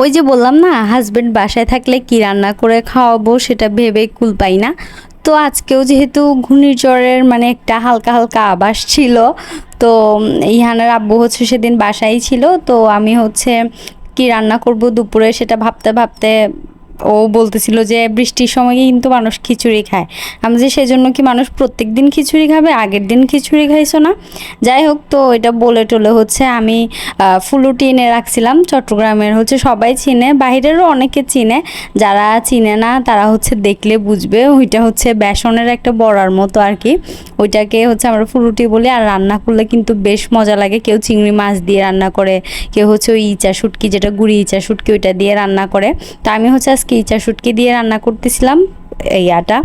ওই যে বললাম না হাজব্যান্ড বাসায় থাকলে কি রান্না করে খাওয়াবো সেটা ভেবে কুল পাই না। তো আজকেও যেহেতু ঘূর্ণিঝড়ের মানে একটা হালকা হালকা আবাস ছিল, তো ইহানার আব্বু হচ্ছে সেদিন বাসায় ছিল, তো আমি হচ্ছে কি রান্না করব দুপুরে সেটা ভাবতে ভাবতে ও বলতেছিল যে, বৃষ্টির সময় কিন্তু মানুষ খিচুড়ি খায়। আমি যে সেজন্য কি মানুষ প্রত্যেক দিন খিচুড়ি খাবে? আগের দিন খিচুড়ি খাইছো না? যাই হোক, তো এটা বলে টলে হচ্ছে, আমি ফুলুটি এনে রাখছিলাম, চট্টগ্রামের হচ্ছে সবাই চিনে বাইরেরও অনেকে চিনে, যারা চিনে না, তারা হচ্ছে দেখলে বুঝবে, ওইটা হচ্ছে বেসনের একটা বড়ার মতো আর কি। ওইটাকে হচ্ছে আমরা ফুলুটি বলি, আর রান্না করলে কিন্তু বেশ মজা লাগে, কেউ চিংড়ি মাছ দিয়ে রান্না করে, কেউ হচ্ছে ওই ইচা শুটকি, যেটা গুড়ি ইচা শুটকি, ওইটা দিয়ে রান্না করে। তো আমি হচ্ছে আজকে ইচা শুটকি দিয়ে রান্না করতেছিলাম এই আটা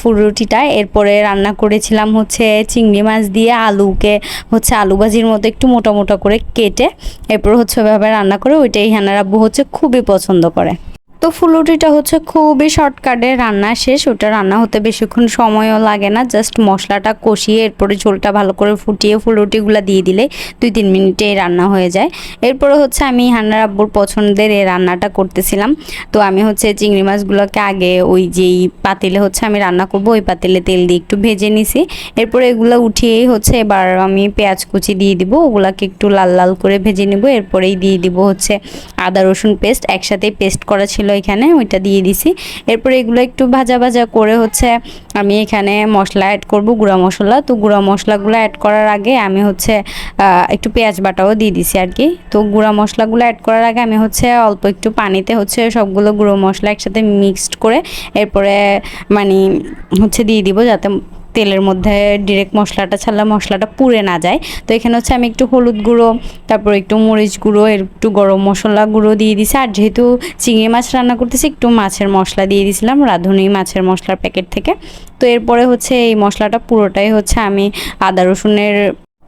ফুল রুটিটা। এরপরে রান্না করেছিলাম হচ্ছে চিংড়ি মাছ দিয়ে আলুকে হচ্ছে আলু ভাজির মতো একটু মোটা মোটা করে কেটে, এরপর হচ্ছে ওইভাবে রান্না করে ওইটাই হ্যানারাব্বু হচ্ছে খুবই পছন্দ করে। তো ফুলুটিটা হচ্ছে খুবই শর্টকাটে রান্না শেষ। ওটা রান্না হতে বেশিক্ষণ সময়ও লাগে না। জাস্ট মশলাটা কষিয়ে এরপরে ঝোলটা ভালো করে ফুটিয়ে ফুলুটিগুলো দিয়ে দিলে দুই তিন মিনিটে রান্না হয়ে যায়। এরপরে হচ্ছে আমি হান্নার আব্বুর পছন্দের এই রান্নাটা করতেছিলাম। তো আমি হচ্ছে চিংড়ি মাছগুলোকে আগে ওই যেই পাতিলে হচ্ছে আমি রান্না করব, ওই পাতিলে তেল দিয়ে একটু ভেজে নিছি। এরপরে এগুলো উঠিয়েই হচ্ছে এবার আমি পেঁয়াজ কুচি দিয়ে দিব। ওগুলাকে একটু লাল লাল করে ভেজে নিব। এরপরেই দিয়ে দিব হচ্ছে আদা রসুন পেস্ট একসাথেই পেস্ট করা ছিল এখানে ওইটা দিয়ে দিছি। এরপরে এগুলো একটু ভাজা ভাজা করে হচ্ছে আমি এখানে মশলা অ্যাড করব, গুঁড়া মশলা। তো গুঁড়া মশলাগুলো অ্যাড করার আগে আমি হচ্ছে একটু পেঁয়াজ বাটাও দিয়ে দিছি আর কি তো গুঁড়া মশলাগুলো অ্যাড করার আগে আমি হচ্ছে অল্প একটু পানিতে হচ্ছে সবগুলো গুঁড়ো মশলা একসাথে মিক্সড করে এরপরে মানে হচ্ছে দিয়ে দিব যাতে তেলের মধ্যে ডিরেক্ট মশলাটা ছাড়লে মশলাটা পুড়ে না যায়। তো এখানে হচ্ছে আমি একটু হলুদ গুঁড়ো, তারপর একটু মরিচ গুঁড়ো একটু গরম মশলা গুঁড়ো দিয়ে দিছি। আর যেহেতু চিংড়ি মাছ রান্না করতেছি, একটু মাছের মশলা দিয়ে দিয়েছিলাম রাঁধুনি মাছের মশলার প্যাকেট থেকে। তো এরপরে হচ্ছে এই মশলাটা পুরোটাই হচ্ছে আমি আদা রসুনের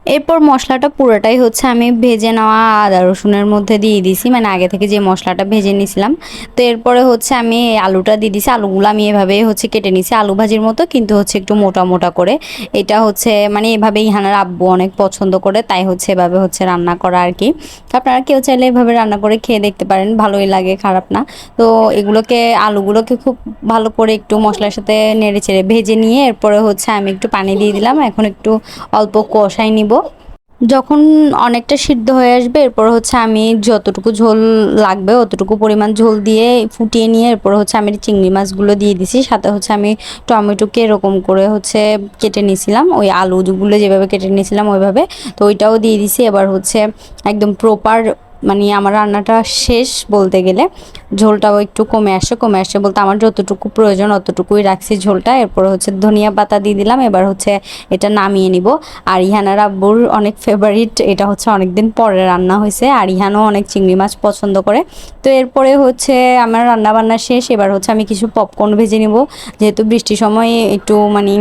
এরপর মশলাটা পুরোটাই হচ্ছে আমি ভেজে নেওয়া আদা রসুনের মধ্যে দিয়ে দিছি। মানে আগে থেকে যে মশলাটা ভেজে নিয়েছিলাম তো এরপরে হচ্ছে আমি আলুটা দিয়ে দিছি। আলুগুলো আমি এভাবে হচ্ছে কেটে নিছি আলু ভাজির মতো, কিন্তু হচ্ছে একটু মোটা মোটা করে। এটা হচ্ছে মানে এভাবে ইহানার আব্বু অনেক পছন্দ করে, তাই হচ্ছে এভাবে হচ্ছে রান্না করা আর কি। তো আপনারা কেউ চাইলে এভাবে রান্না করে খেয়ে দেখতে পারেন, ভালোই লাগে, খারাপ না। তো এগুলোকে, আলুগুলোকে খুব ভালো করে একটু মশলার সাথে নেড়ে চেড়ে ভেজে নিয়ে, এরপরে হচ্ছে আমি একটু পানি দিয়ে দিলাম। এখন একটু অল্প কষাই নিব যখন অনেকটা সিদ্ধ হয়ে আসবে, এরপর হচ্ছে আমি যতটুকু ঝোল লাগবে, অতটুকু পরিমাণ ঝোল দিয়ে ফুটিয়ে নিয়ে, এরপর হচ্ছে আমি চিংড়ি মাছগুলো দিয়ে দিছি। সাথে হচ্ছে আমি টমেটোকে এরকম করে হচ্ছে কেটে নিয়েছিলাম। ওই আলুগুলো যেভাবে কেটে নিয়েছিলাম, ওইভাবে। তো ওইটাও দিয়ে দিছি। এবার হচ্ছে একদম প্রপার মানে আমার রান্নাটা শেষ বলতে গেলে, ঝোলটাও একটু কমে আসে কমে আসে বলতে আমার যতটুকু প্রয়োজন অতটুকুই রাখছি ঝোলটা। এরপর হচ্ছে ধনিয়া পাতা দিয়ে দিলাম, এবার হচ্ছে এটা নামিয়ে নিব। আর ইহানার আব্বুর অনেক ফেভারিট এটা হচ্ছে অনেকদিন পরে রান্না হয়েছে, আর ইহানও অনেক চিংড়ি মাছ পছন্দ করে। তো এরপরে হচ্ছে আমার রান্না বান্না শেষ, এবার হচ্ছে আমি কিছু পপকর্ন ভেজে নিব। যেহেতু বৃষ্টির সময় একটু মানে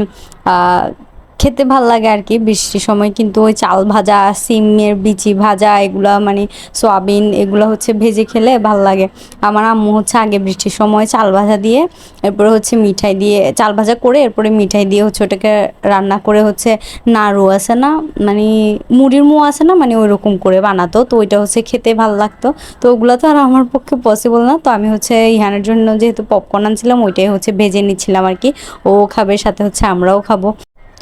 খেতে ভালো লাগে আর কি। বৃষ্টির সময় কিন্তু ওই চাল ভাজা, সিমের বিচি ভাজা, এগুলা মানে সয়াবিন এগুলো হচ্ছে ভেজে খেলে ভালো লাগে। আমার আম্মু হচ্ছে আগে বৃষ্টির সময় চাল ভাজা দিয়ে, এরপরে হচ্ছে মিঠাই দিয়ে, চাল ভাজা করে এরপরে মিঠাই দিয়ে হচ্ছে ওটাকে রান্না করে হচ্ছে নাড়ু আছে না মানে মুড়ির মো আছে না মানে ওইরকম করে বানাতো। তো ওইটা হচ্ছে খেতে ভালো লাগতো। তো ওগুলো তো আর আমার পক্ষে পসিবল না। তো আমি হচ্ছে ইহানের জন্য যেহেতু পপকর্ন আনছিলাম, ওইটাই হচ্ছে ভেজে নিচ্ছিলাম আর কি। ও খাবে, সাথে হচ্ছে আমরাও খাব।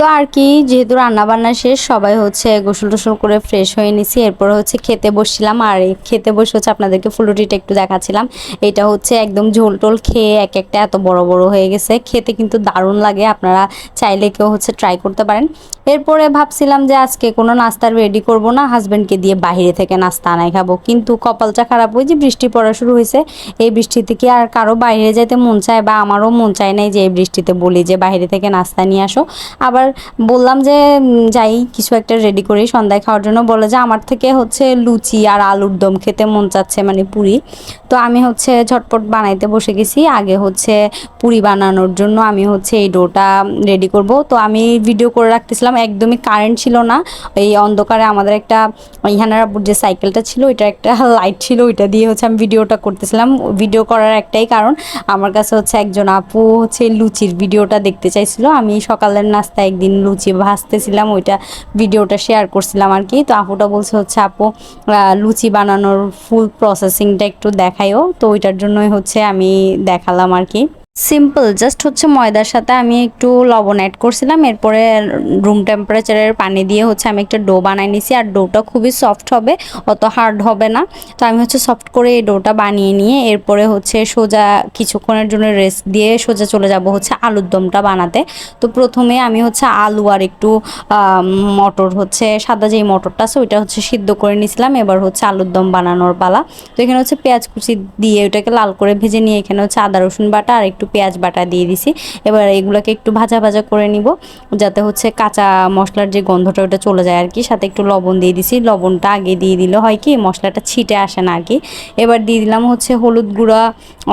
তো আর কি, যেহেতু রান্না বান্না শেষ, সবাই হচ্ছে গোসল টোসল করে ফ্রেশ হয়ে নিছি। এরপর হচ্ছে খেতে বসছিলাম আর খেতে বসে হচ্ছে আপনাদেরকে ফুলুটিটা একটু দেখাচ্ছিলাম। এটা হচ্ছে একদম ঝোল টোল খেয়ে এক একটা এত বড় বড় হয়ে গেছে। খেতে কিন্তু দারুণ লাগে, আপনারা চাইলে কেউ হচ্ছে ট্রাই করতে পারেন। এরপরে ভাবছিলাম যে আজকে কোনো নাস্তার রেডি করব না হাজব্যান্ডকে দিয়ে বাইরে থেকে নাস্তা আনাই খাব। কিন্তু কপালটা খারাপ, ওই যে বৃষ্টি পড়া শুরু হয়েছে, এই বৃষ্টিতে কি আর কারও বাইরে যেতে মন চায় বা আমারও মন চায় নাই যে এই বৃষ্টিতে বলি যে বাইরে থেকে নাস্তা নিয়ে আসো। আবার বললাম যে যাই, কিছু একটা রেডি করি। সন্ধ্যায় খাওয়ার জন্য বলে যে, আমার থেকে হচ্ছে লুচি আর আলুর দম খেতে মন চাচ্ছে মানে পুরি। তো আমি হচ্ছে ঝটপট বানাইতে বসে গেছি। আগে হচ্ছে পুরি বানানোর জন্য আমি হচ্ছে এই ডোটা রেডি করব। তো আমি ভিডিও করে রাখতেছিলাম, একদমই কারেন্ট ছিল না। এই অন্ধকারে আমাদের একটা ইহানার আব্বুর যে সাইকেলটা ছিল ওইটা একটা লাইট ছিল, ওইটা দিয়ে হচ্ছে আমি ভিডিওটা করতেছিলাম। ভিডিও করার একটাই কারণ, আমার কাছে হচ্ছে একজন আপু হচ্ছে লুচির ভিডিওটা দেখতে চাইছিল। আমি সকালের নাস্তায় একদিন লুচি ভাজতেছিলাম ওইটা ভিডিওটা শেয়ার করছিলাম আর কি তো আপুটা বলছে হচ্ছে, আপু লুচি বানানোর ফুল প্রসেসিংটা একটু দেখাইও। তো ওইটার জন্যই হচ্ছে আমি দেখালাম আর কি সিম্পল জাস্ট হচ্ছে ময়দার সাথে আমি একটু লবণ অ্যাড করছিলাম, এরপরে রুম টেম্পারেচারের পানি দিয়ে হচ্ছে আমি একটা ডো বানাই নিছি, আর ডোটা খুবই সফট হবে, অত হার্ড হবে না। তো আমি হচ্ছে সফট করে এই ডোটা বানিয়ে নিয়ে, এরপরে হচ্ছে সোজা কিছুক্ষণের জন্য রেস্ট দিয়ে সোজা চলে যাব হচ্ছে আলুর দমটা বানাতে। তো প্রথমে আমি হচ্ছে আলু আর একটু মটর হচ্ছে, সাদা যেই মটরটা আছে ওইটা হচ্ছে সিদ্ধ করে নিয়েছিলাম এবার হচ্ছে আলুর দম বানানোর পালা। তো এখানে হচ্ছে পেঁয়াজ কুচি দিয়ে ওটাকে লাল করে ভেজে নিয়ে এখানে হচ্ছে আদা, রসুন বাটা আর একটু পেঁয়াজ বাটা দিয়ে দিছি। এবার এগুলোকে একটু ভাজা ভাজা করে নিব, যাতে হচ্ছে কাঁচা মশলার যে গন্ধটা ওটা চলে যায় আর কি সাথে একটু লবণ দিয়ে দিছি। লবণটা আগে দিয়ে দিলে হয় কি, মশলাটা ছিটে আসে না আর কি এবার দিয়ে দিলাম হচ্ছে হলুদ গুঁড়া,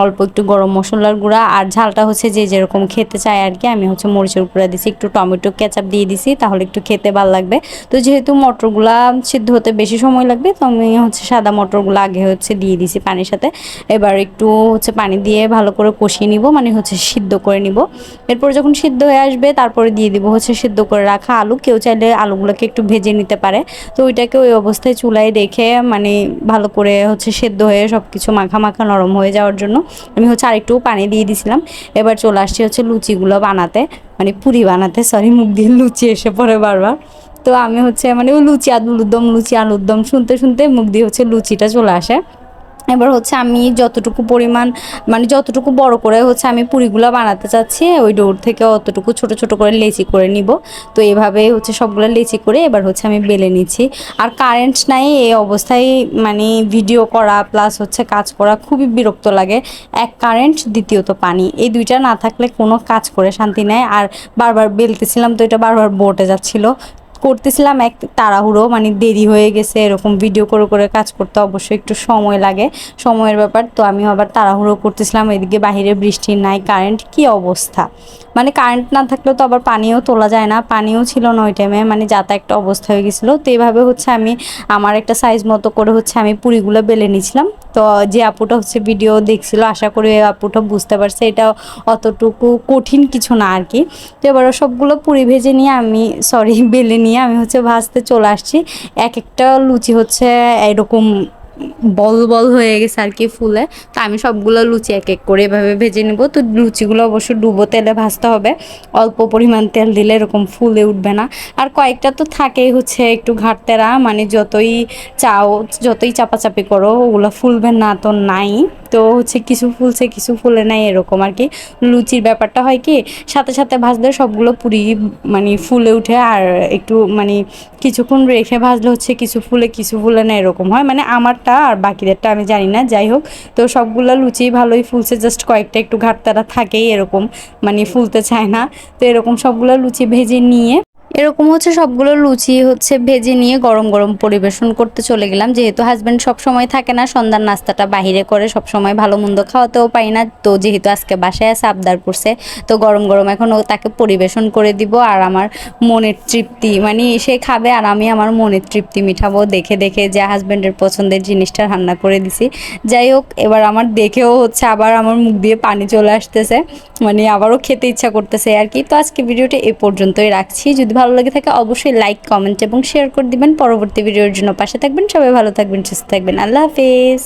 অল্প একটু গরম মশলার গুঁড়া। আর ঝালটা হচ্ছে যে যেরকম খেতে চায় আর কি আমি হচ্ছে মরিচের গুঁড়া দিছি, একটু টমেটো কেচাপ দিয়ে দিছি, তাহলে একটু খেতে ভালো লাগবে। তো যেহেতু মটরগুলা সিদ্ধ হতে বেশি সময় লাগবে, তো আমি হচ্ছে সাদা মটরগুলো আগে হচ্ছে দিয়ে দিছি পানির সাথে। এবার একটু হচ্ছে পানি দিয়ে ভালো করে কষিয়ে নিব। মানে হচ্ছে সিদ্ধ করে নিব। এরপর যখন সিদ্ধ হয়ে আসবে, তারপরে দিয়ে দিব হচ্ছে সিদ্ধ করে রাখা আলু। কেউ চাইলে আলুগুলোকে একটু ভেজে নিতে পারে। তো ওইটাকে ওই অবস্থায় চুলায় রেখে মানে ভালো করে হচ্ছে সেদ্ধ হয়ে সব কিছু মাখা মাখা নরম হয়ে যাওয়ার জন্য আমি হচ্ছে আরেকটু পানি দিয়ে দিছিলাম। এবার চলে আসছি হচ্ছে লুচিগুলো বানাতে মানে পুরি বানাতে। সরি মুখ দিয়ে লুচি এসে পড়ে বারবার। তো আমি হচ্ছে মানে ওই লুচি আলুর দম, লুচি আলুর দম শুনতে শুনতে মুখ দিয়ে হচ্ছে লুচিটা চলে আসে। এবার হচ্ছে আমি যতটুকু পরিমাণ মানে যতটুকু বড় করে হচ্ছে আমি পুরিগুলো বানাতে চাচ্ছি, ওই ডোর থেকে অতটুকু ছোট ছোট করে লেচি করে নিব। তো এভাবে হচ্ছে সবগুলো লেচি করে এবার হচ্ছে আমি বেলে নিচ্ছি। আর কারেন্ট নাই, এই অবস্থায় মানে ভিডিও করা প্লাস হচ্ছে কাজ করা খুবই বিরক্ত লাগে। এক কারেন্ট দ্বিতীয়ত পানি। এই দুইটা না থাকলে কোনো কাজ করে শান্তি নেয় আর বারবার বেলতেছিলাম তো এটা বারবার বোটে যাচ্ছিল। করতেছিলাম, এক তাড়াহুড়ো মানে দেরি হয়ে গেছে, এরকম ভিডিও করে করে কাজ করতে অবশ্যই একটু সময় লাগে, সময়ের ব্যাপার। তো আমি আবার তাড়াহুড়ো করতেছিলাম, এদিকে বাইরে বৃষ্টি নাই কারেন্ট কি অবস্থা? মানে কারেন্ট না থাকলেও তো আবার পানিও তোলা যায় না, পানিও ছিল না ওই টাইমে মানে যাতা একটা অবস্থা হয়ে গেছিল। তো এইভাবে হচ্ছে আমি, আমার একটা সাইজ মতো করে হচ্ছে আমি পুরিগুলো বেলে নিয়েছিলাম। তো যে আপুটা হচ্ছে ভিডিও দেখছিল, আশা করি আপুটা বুঝতে পারছে, এটা অতটুকু কঠিন কিছু না আর কি। তো এবার সবগুলো পুরি ভেজে নিয়ে আমি সরি বেলে নিয়ে আমি হচ্ছে ভাজতে চলে আসছি। এক একটা লুচি হচ্ছে এরকম বল বল হয়ে গেছে আর কি ফুলে। তো আমি সবগুলো লুচি এক এক করে এভাবে ভেজে নেব। তো লুচিগুলো অবশ্য ডুবো তেলে ভাজতে হবে। অল্প পরিমাণ তেল দিলে এরকম ফুলে উঠবে না। আর কয়েকটা তো থাকেই হচ্ছে একটু ঘাটতেরা। মানে যতই চাও, যতই চাপাচাপি করো, ওগুলো ফুলবে না তো নাই। তো হচ্ছে কিছু ফুলছে, কিছু ফুলে নাই এরকম আর কি। লুচির ব্যাপারটা হয় কি, সাথে সাথে ভাজলে সবগুলো পুরি মানে ফুলে উঠে আর একটু মানে কিছুক্ষণ রেখে ভাজলে হচ্ছে কিছু ফুলে কিছু ফুলে না এরকম হয়। মানে আমারটা আর বাকিদেরটা আমি জানি না, যাই হোক। তো সবগুলো লুচি ভালোই ফুলছে জাস্ট কয়েকটা একটু ঘাটতারা থাকেই এরকম। মানে ফুলতে চায় না। তো এরকম সবগুলো লুচি ভেজে নিয়ে এরকম হচ্ছে সবগুলো লুচি হচ্ছে ভেজে নিয়ে গরম গরম পরিবেশন করতে চলে গেলাম। যেহেতু হাজব্যান্ড সব সময় থাকে না, সন্ধ্যার নাস্তাটা বাহিরে করে সব সময় ভালো মন্দ খাওয়াতেও পারি না। তো যেহেতু আজকে বাসায় আছে, আবদার করছে, তো গরম গরম এখন ও তাকে পরিবেশন করে দিব আর আমার মনের তৃপ্তি মানে সে খাবে আর আমি আমার মনের তৃপ্তি মিঠাবো দেখে দেখে যে হাজব্যান্ডের পছন্দের জিনিসটা রান্না করে দিছি। যাই হোক, এবার আমার দেখেও হচ্ছে আবার আমার মুখ দিয়ে পানি চলে আসতেছে মানে আবারও খেতে ইচ্ছা করতেছে আর কি। তো আজকে ভিডিওটা এ পর্যন্তই রাখছি। যদি ভালো লাগে থাকে অবশ্যই লাইক কমেন্ট এবং শেয়ার করে দিবেন। পরবর্তী ভিডিওর জন্য পাশে থাকবেন। সবাই ভালো থাকবেন, সুস্থ থাকবেন। আল্লাহ হাফেজ।